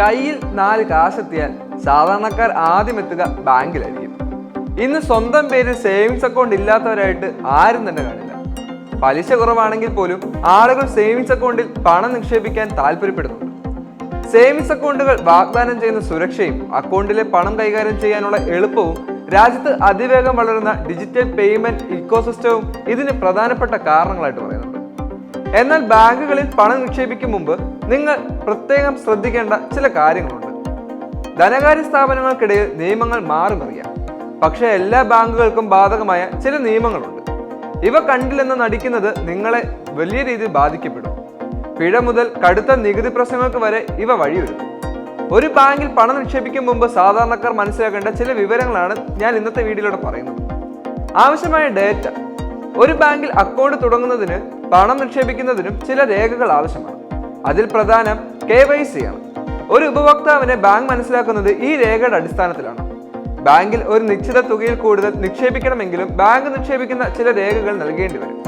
കയ്യിൽ നാല് കാശെത്തിയാൽ സാധാരണക്കാർ ആദ്യം എത്തുക ബാങ്കിലായിരിക്കും. ഇന്ന് സ്വന്തം പേരിൽ സേവിങ്സ് അക്കൗണ്ട് ഇല്ലാത്തവരായിട്ട് ആരും തന്നെ കാണില്ല. പലിശ കുറവാണെങ്കിൽ പോലും ആളുകൾ സേവിങ്സ് അക്കൗണ്ടിൽ പണം നിക്ഷേപിക്കാൻ താല്പര്യപ്പെടുന്നുണ്ട്. സേവിങ്സ് അക്കൗണ്ടുകൾ വാഗ്ദാനം ചെയ്യുന്ന സുരക്ഷയും അക്കൗണ്ടിലെ പണം കൈകാര്യം ചെയ്യാനുള്ള എളുപ്പവും രാജ്യത്ത് അതിവേഗം വളരുന്ന ഡിജിറ്റൽ പേയ്മെന്റ് ഇക്കോസിസ്റ്റവും ഇതിന് പ്രധാനപ്പെട്ട കാരണങ്ങളായിട്ട് പറയുന്നുണ്ട്. എന്നാൽ ബാങ്കുകളിൽ പണം നിക്ഷേപിക്കും മുമ്പ് നിങ്ങൾ പ്രത്യേകം ശ്രദ്ധിക്കേണ്ട ചില കാര്യങ്ങളുണ്ട്. ധനകാര്യ സ്ഥാപനങ്ങൾക്കിടയിൽ നിയമങ്ങൾ മാറി മറിയാം പക്ഷേ എല്ലാ ബാങ്കുകൾക്കും ബാധകമായ ചില നിയമങ്ങളുണ്ട്. ഇവ കണ്ടില്ലെന്ന് നടിക്കുന്നത് നിങ്ങളെ വലിയ രീതിയിൽ ബാധിക്കപ്പെടും. പിഴ മുതൽ കടുത്ത നികുതി പ്രശ്നങ്ങൾക്ക് വരെ ഇവ വഴിവരും ഒരു ബാങ്കിൽ പണം നിക്ഷേപിക്കും മുമ്പ് സാധാരണക്കാർ മനസ്സിലാക്കേണ്ട ചില വിവരങ്ങളാണ് ഞാൻ ഇന്നത്തെ വീഡിയോയിലൂടെ പറയുന്നത്. ആവശ്യമായ ഡേറ്റ. ഒരു ബാങ്കിൽ അക്കൗണ്ട് തുടങ്ങുന്നതിന് പണം നിക്ഷേപിക്കുന്നതിനും ചില രേഖകൾ ആവശ്യമാണ്. അതിൽ പ്രധാനം കെ വൈ സി ആണ്. ഒരു ഉപഭോക്താവിനെ ബാങ്ക് മനസ്സിലാക്കുന്നത് ഈ രേഖയുടെ അടിസ്ഥാനത്തിലാണ്. ബാങ്കിൽ ഒരു നിശ്ചിത തുകയിൽ കൂടുതൽ നിക്ഷേപിക്കണമെങ്കിലും ബാങ്ക് നിക്ഷേപിക്കുന്ന ചില രേഖകൾ നൽകേണ്ടി വരും.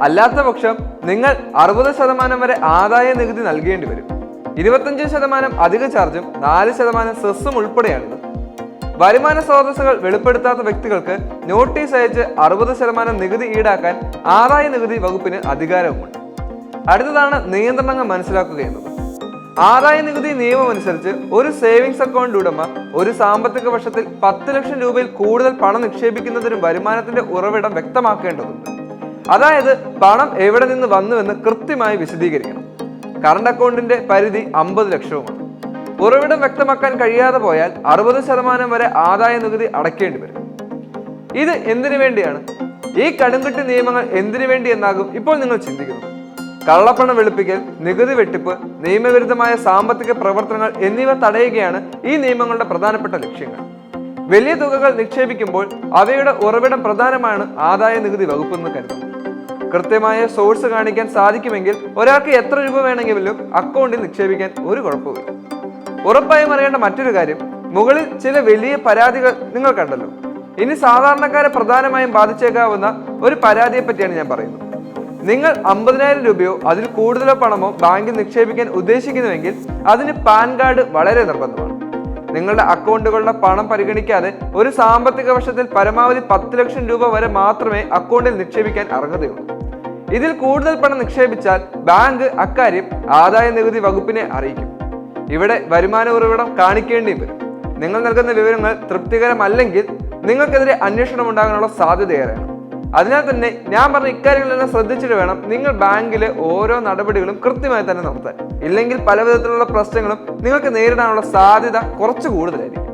അല്ലാത്ത പക്ഷം നിങ്ങൾ അറുപത് ശതമാനം വരെ ആദായ നികുതി നൽകേണ്ടി വരും. ഇരുപത്തഞ്ച് ശതമാനം അധിക ചാർജും നാല് ശതമാനം സെസ്സും ഉൾപ്പെടെയാണിത്. വരുമാന സ്രോതസ്സുകൾ വെളിപ്പെടുത്താത്ത വ്യക്തികൾക്ക് നോട്ടീസ് അയച്ച് അറുപത് ശതമാനം നികുതി ഈടാക്കാൻ ആദായ നികുതി വകുപ്പിന് അധികാരവുമുണ്ട്. അടുത്തതാണ് നിയന്ത്രണങ്ങൾ മനസ്സിലാക്കുക എന്നത്. ആദായ നികുതി നിയമം അനുസരിച്ച് ഒരു സേവിങ്സ് അക്കൗണ്ട് ഉടമ ഒരു സാമ്പത്തിക വർഷത്തിൽ പത്ത് ലക്ഷം രൂപയിൽ കൂടുതൽ പണം നിക്ഷേപിക്കുന്നതിനും വരുമാനത്തിന്റെ ഉറവിടം വ്യക്തമാക്കേണ്ടതുണ്ട്. അതായത് പണം എവിടെ നിന്ന് വന്നുവെന്ന് കൃത്യമായി വിശദീകരിക്കണം. കറണ്ട് അക്കൗണ്ടിന്റെ പരിധി അമ്പത് ലക്ഷവുമാണ്. ഉറവിടം വ്യക്തമാക്കാൻ കഴിയാതെ പോയാൽ അറുപത് ശതമാനം വരെ ആദായ നികുതി അടയ്ക്കേണ്ടി വരും. ഇത് എന്തിനു വേണ്ടിയാണ്? ഈ കടുംകെട്ട് നിയമങ്ങൾ എന്തിനു വേണ്ടി എന്നാകും ഇപ്പോൾ നിങ്ങൾ ചിന്തിക്കുന്നത് കള്ളപ്പണം വെളുപ്പിക്കൽ നികുതി വെട്ടിപ്പ് നിയമവിരുദ്ധമായ സാമ്പത്തിക പ്രവർത്തനങ്ങൾ എന്നിവ തടയുകയാണ് ഈ നിയമങ്ങളുടെ പ്രധാനപ്പെട്ട ലക്ഷ്യങ്ങൾ. വലിയ തുകകൾ നിക്ഷേപിക്കുമ്പോൾ അവയുടെ ഉറവിടം പ്രധാനമാണ് ആദായ നികുതി വകുപ്പ് എന്ന് കരുതുന്നു. കൃത്യമായ സോഴ്സ് കാണിക്കാൻ സാധിക്കുമെങ്കിൽ ഒരാൾക്ക് എത്ര രൂപ വേണമെങ്കിലും അക്കൗണ്ടിൽ നിക്ഷേപിക്കാൻ ഒരു കുഴപ്പമില്ല ഉറപ്പായും അറിയേണ്ട മറ്റൊരു കാര്യം മുകളിൽ ചില വലിയ പരാതികൾ നിങ്ങൾ കണ്ടല്ലോ. ഇനി സാധാരണക്കാരെ പ്രധാനമായും ബാധിച്ചേക്കാവുന്ന ഒരു പരാതിയെ പറ്റിയാണ് ഞാൻ പറയുന്നത്. നിങ്ങൾ അമ്പതിനായിരം രൂപയോ അതിൽ കൂടുതലോ പണമോ ബാങ്കിൽ നിക്ഷേപിക്കാൻ ഉദ്ദേശിക്കുന്നുവെങ്കിൽ അതിന് പാൻ കാർഡ് വളരെ നിർബന്ധമാണ്. നിങ്ങളുടെ അക്കൗണ്ടുകളുടെ പണം പരിഗണിക്കാതെ ഒരു സാമ്പത്തിക വർഷത്തിൽ പരമാവധി പത്ത് ലക്ഷം രൂപ വരെ മാത്രമേ അക്കൗണ്ടിൽ നിക്ഷേപിക്കാൻ അർഹതയുള്ളൂ. ഇതിൽ കൂടുതൽ പണം നിക്ഷേപിച്ചാൽ ബാങ്ക് അക്കാര്യം ആദായ നികുതി വകുപ്പിനെ അറിയിക്കും. ഇവിടെ വരുമാന ഉറവിടം കാണിക്കേണ്ടി വരും. നിങ്ങൾ നൽകുന്ന വിവരങ്ങൾ തൃപ്തികരമല്ലെങ്കിൽ നിങ്ങൾക്കെതിരെ അന്വേഷണം ഉണ്ടാകാനുള്ള സാധ്യതയേറെയാണ് അതിനാൽ തന്നെ ഞാൻ പറഞ്ഞ ഇക്കാര്യങ്ങളെല്ലാം ശ്രദ്ധിച്ചിട്ട് വേണം നിങ്ങൾ ബാങ്കിലെ ഓരോ നടപടികളും കൃത്യമായി തന്നെ നടത്താൻ. ഇല്ലെങ്കിൽ പല വിധത്തിലുള്ള പ്രശ്നങ്ങളും നിങ്ങൾക്ക് നേരിടാനുള്ള സാധ്യത കുറച്ച് കൂടുതലായിരിക്കും.